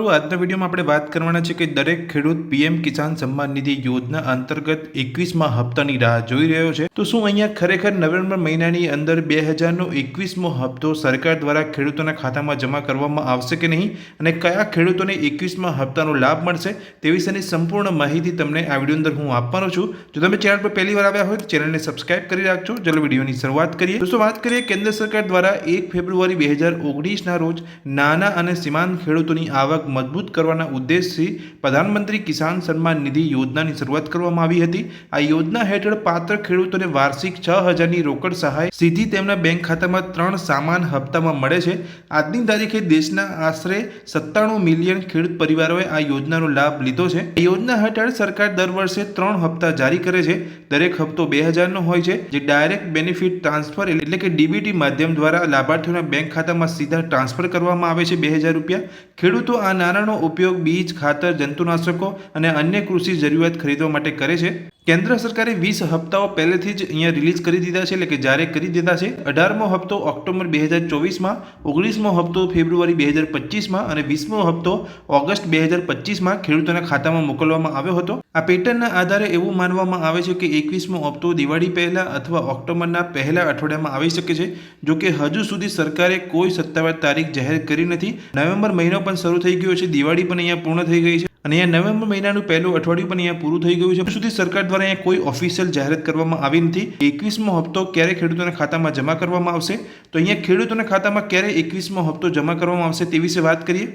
આજના વિડીયોમાં આપણે વાત કરવાના છે કે દરેક ખેડૂત પીએમ કિસાન સન્માન નિધિ યોજના અંતર્ગત એકવીસમાં હપ્તાની રાહ જોઈ રહ્યો છે. તો શું અહીંયા ખરેખર નવેમ્બર મહિનાની અંદર બે હજારનો એકવીસમો હપ્તો સરકાર દ્વારા ખેડૂતોના ખાતામાં જમા કરવામાં આવશે કે નહીં? અને કયા ખેડૂતોને એકવીસમાં હપ્તાનો લાભ મળશે? તે વિશેની સંપૂર્ણ માહિતી તમને આ વીડિયો અંદર હું આપવાનો છું. જો તમે ચેનલ પર પહેલી વાર આવ્યા હોય તો ચેનલને સબસ્ક્રાઇબ કરી રાખજો. ચલો વિડીયોની શરૂઆત કરીએ. દોસ્તો, વાત કરીએ કેન્દ્ર સરકાર દ્વારા એક ફેબ્રુઆરી બે હજાર ઓગણીસના રોજ નાના અને સીમાંત ખેડૂતોની આવક મજબૂત કરવાના ઉદ્દેશથી પ્રધાનમંત્રી કિસાન સન્માન નિધિ યોજનાની શરૂઆત કરવામાં આવી હતી. આ યોજના હેઠળ પાત્ર ખેડૂતોને વાર્ષિક છ હજારની રોકડ સહાય, સીધી તેમના બેંક ખાતામાં ત્રણ સામાન હપ્તામાં મળે છે. આજની તારીખે દેશના આશરે સત્તાણું મિલિયન ખેડૂત પરિવારોએ આ યોજનાનો લાભ લીધો છે. આ યોજના હેઠળ સરકાર દર વર્ષે ત્રણ હપ્તા જારી કરે છે. દરેક હપ્તો બે હજારનો હોય છે, જે ડાયરેક્ટ બેનિફિટ ટ્રાન્સફર એટલે કે ડીબીટી માધ્યમ દ્વારા લાભાર્થીઓના બેંક ખાતામાં સીધા ટ્રાન્સફર કરવામાં આવે છે બે હજાર રૂપિયા. ખેડૂતો આ નાણાંનો ઉપયોગ બીજ ખાતર જંતુનાશકો અને અન્ય કૃષિ જરૂરિયાત ખરીદવા માટે કરે છે. કેન્દ્ર સરકારે વીસ હપ્તાઓ પહેલેથી જ અહીંયા રિલીઝ કરી દીધા છે, એટલે કે જ્યારે કરી દીધા છે. અઢારમો હપ્તો ઓક્ટોબર બે હજાર ચોવીસમાં, ઓગણીસમો હપ્તો ફેબ્રુઆરી બે હજાર પચીસમાં અને વીસમો હપ્તો ઓગસ્ટ બે હજાર પચીસમાં ખેડૂતોના ખાતામાં મોકલવામાં આવ્યો હતો. આ પેટર્નના આધારે એવું માનવામાં આવે છે કે એકવીસમો હપ્તો દિવાળી પહેલાં અથવા ઓક્ટોબરના પહેલા અઠવાડિયામાં આવી શકે છે, જો કે હજુ સુધી સરકારે કોઈ સત્તાવાર તારીખ જાહેર કરી નથી. નવેમ્બર મહિનો પણ શરૂ થઈ ગયો છે, દિવાળી પણ અહીંયા પૂર્ણ થઈ ગઈ છે. અને અહીંયા નવેમ્બર મહિનાનું પહેલું અઠવાડિયું પણ અહીંયા પૂરું થઈ ગયું છે. સુધી સરકાર દ્વારા અહીંયા કોઈ ઓફિશિયલ જાહેરાત કરવામાં આવી નથી. એકવીસમો હપ્તો ક્યારે ખેડૂતોના ખાતામાં જમા કરવામાં આવશે? તો અહીંયા ખેડૂતોના ખાતામાં ક્યારે એકવીસમો હપ્તો જમા કરવામાં આવશે તે વિશે વાત કરીએ.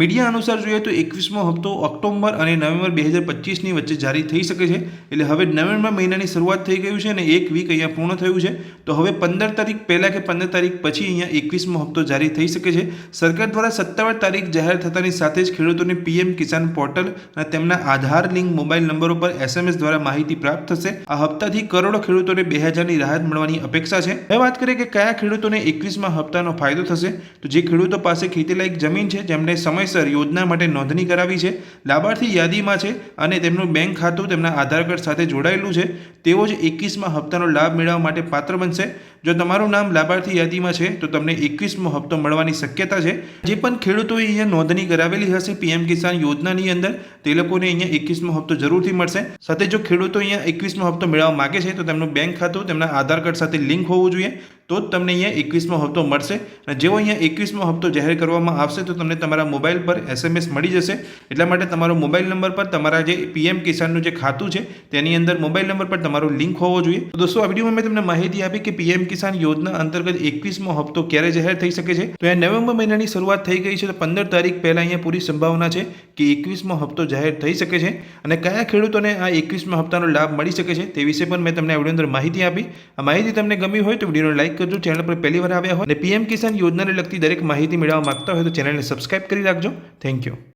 મીડિયા અનુસાર જોઈએ તો એકવીસમો હપ્તો ઓક્ટોબર અને નવેમ્બર બે હજાર પચીસની વચ્ચે જારી થઈ શકે છે. એટલે હવે નવેમ્બર મહિનાની શરૂઆત થઈ ગયું છે અને એક વીક અહીંયા પૂર્ણ થયું છે. તો હવે પંદર તારીખ પહેલાં કે પંદર તારીખ પછી અહીંયા એકવીસમો હપ્તો જારી થઈ શકે છે. સરકાર દ્વારા સત્તાવાર તારીખ જાહેર થતાની સાથે જ ખેડૂતોને પીએમ કિસાન પોર્ટલ અને તેમના આધાર લિંક મોબાઈલ નંબર ઉપર એસએમએસ દ્વારા માહિતી પ્રાપ્ત થશે. આ હપ્તાથી કરોડો ખેડૂતોને બે હજારની રાહત મળવાની અપેક્ષા છે. હવે વાત કરીએ કે કયા ખેડૂતોને એકવીસમાં હપ્તાનો ફાયદો થશે? તો જે ખેડૂતો પાસે ખેતીલાયક જમીન છે જેમણે સમયસર યોજના માટે નોંધણી કરાવી છે, લાભાર્થી યાદીમાં છે અને તેમનું બેંક ખાતું તેમના આધાર કાર્ડ સાથે જોડાયેલું છે. તેઓ જ એકવીસમાં હપ્તાનો લાભ મેળવવા માટે પાત્ર બનશે. જો તમારું નામ લાભાર્થી યાદીમાં છે, તો તમને એકવીસમો હપ્તો મળવાની શક્યતા છે. જે પણ ખેડૂતોએ અહીંયા નોંધણી કરાવેલી હશે, પીએમ કિસાન યોજનાની અંદર, તે લોકોને અહીંયા એકવીસમો હપ્તો જરૂરથી મળશે. સાથે જો ખેડૂતો અહીંયા એકવીસમો હપ્તો મેળવવા માગે છે, તો તેમનું બેંક ખાતું, તેમના આધાર કાર્ડ સાથે લિંક હોવું જોઈએ. તો જ તમને અહીંયા એકવીસમો હપ્તો મળશે. અને જેવો અહીંયા એકવીસમો હપ્તો જાહેર કરવામાં આવશે, તો તમને તમારા મોબાઈલ પર એસએમએસ મળી જશે. એટલા માટે તમારો મોબાઈલ નંબર પર તમારા જે પીએમ કિસાનનું જે ખાતું છે, તેની અંદર મોબાઈલ નંબર પર તમારો લિંક હોવો જોઈએ. તો દોસ્તો, આ વિડીયોમાં મેં તમને માહિતી આપી કે પીએમ કિસાન યોજના અંતર્ગત એકવીસમો હપ્તો ક્યારે જાહેર થઈ શકે છે. તો એ નવેમ્બર મહિનાની શરૂઆત થઈ ગઈ છે, તો પંદર તારીખ પહેલાં અહીંયા પૂરી સંભાવના છે કે એકવીસમો હપ્તો જાહેર થઈ શકે છે. અને કયા ખેડૂતોને આ એકવીસમા હપ્તાનો લાભ મળી શકે છે, તે વિશે પણ મેં તમને આ વીડિયો અંદર માહિતી આપી. આ માહિતી તમને ગમી હોય તો વિડીયોને લાઈક કરજો ચેનલ પર પહેલી વાર આવ્યા હોય અને પીએમ કિસાન યોજનાને લગતી દરેક માહિતી મેળવવા માંગતા હોય તો ચેનલને સબસ્ક્રાઇબ કરી રાખજો. Thank you